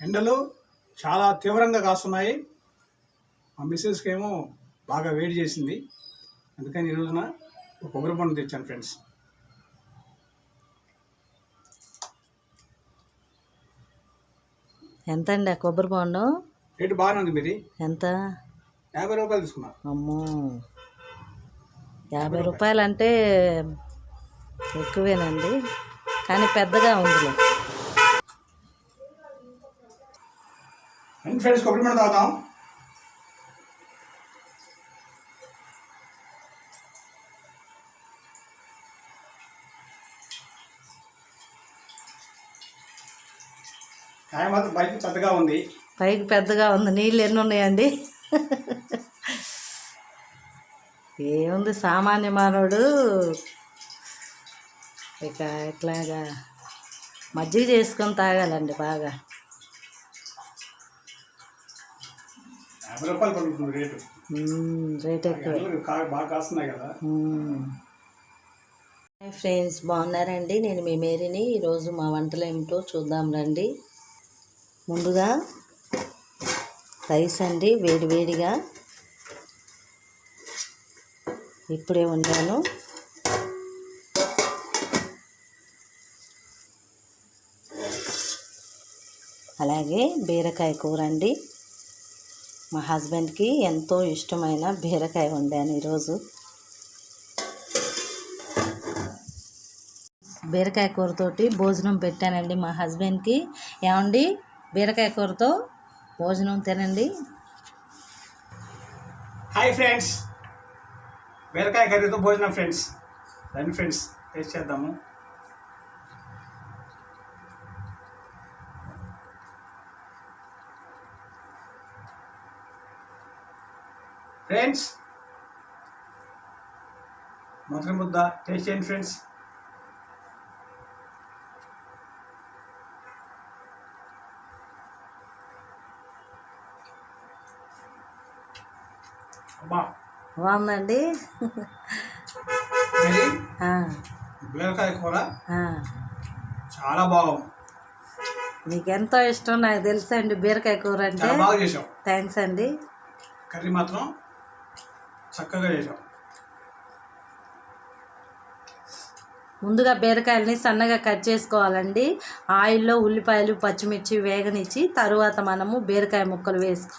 ఎండలు చాలా తీవ్రంగా కాస్తున్నాయి. మా మిస్సెస్కి ఏమో బాగా వేడి చేసింది. అందుకని ఈ రోజున ఒక కొబ్బరి పండు తెచ్చాను ఫ్రెండ్స్. ఎంత అండి ఆ కొబ్బరి బొండం? రేటు బాగానే ఉంది మీది? ఎంత? యాభై రూపాయలు తీసుకున్నారు అమ్మో! యాభై రూపాయలు. అంటే ఎక్కువేనండి. కానీ పెద్దగా ఉందిలే. అండ్ ఫ్రెండ్స్ కొబ్బరి తాగుతాం కాయ మాత్రం బయట పెద్దగా ఉంది. పైకి పెద్దగా ఉంది. నీళ్ళు ఎన్ని ఉన్నాయండి? ఏముంది? సామాన్య మానవుడు ఇక ఇట్లాగా మజ్జిగ చేసుకొని తాగాలండి బాగా. యాభై రూపాయలు పడుతుంది రేటు. రేట్ ఎక్కువ. బాగా కాస్తున్నాయి కదా. హాయ్ ఫ్రెండ్స్ బాగున్నారండి? నేను మీ మేరీని. ఈరోజు మా వంటలు ఏమిటో చూద్దాం రండి. ముందుగా రైస్ అండి వేడి వేడిగా. ఇప్పుడే వండాను. అలాగే బీరకాయ కూర అండి. మా హస్బెండ్కి ఎంతో ఇష్టమైన బీరకాయ వండాను ఈరోజు. బీరకాయ కూరతోటి భోజనం పెట్టానండి మా హస్బెండ్కి. ఏమండి? బీరకాయ కూరతో భోజనం తినండి. Hi friends. బీరకాయ కర్రీతో భోజనం ఫ్రెండ్స్. రండి ఫ్రెండ్స్ టేస్ట్ చేద్దాము. ఫ్రెండ్స్ మొదటి ముద్ద టేస్ట్ చేయండి ఫ్రెండ్స్ బాగుందండి. బీరకాయ కూర. చాలా బాగుంది. మీకు ఎంతో ఇష్టం నాకు తెలుసండి బీరకాయ కూర అంటే. థ్యాంక్స్ అండి. కర్రీ మాత్రం చక్కగా చేసాం ముందుగా బీరకాయలని సన్నగా కట్ చేసుకోవాలండి. ఆయిల్లో ఉల్లిపాయలు పచ్చిమిర్చి వేగనిచ్చి తరువాత మనము బీరకాయ ముక్కలు వేసుకో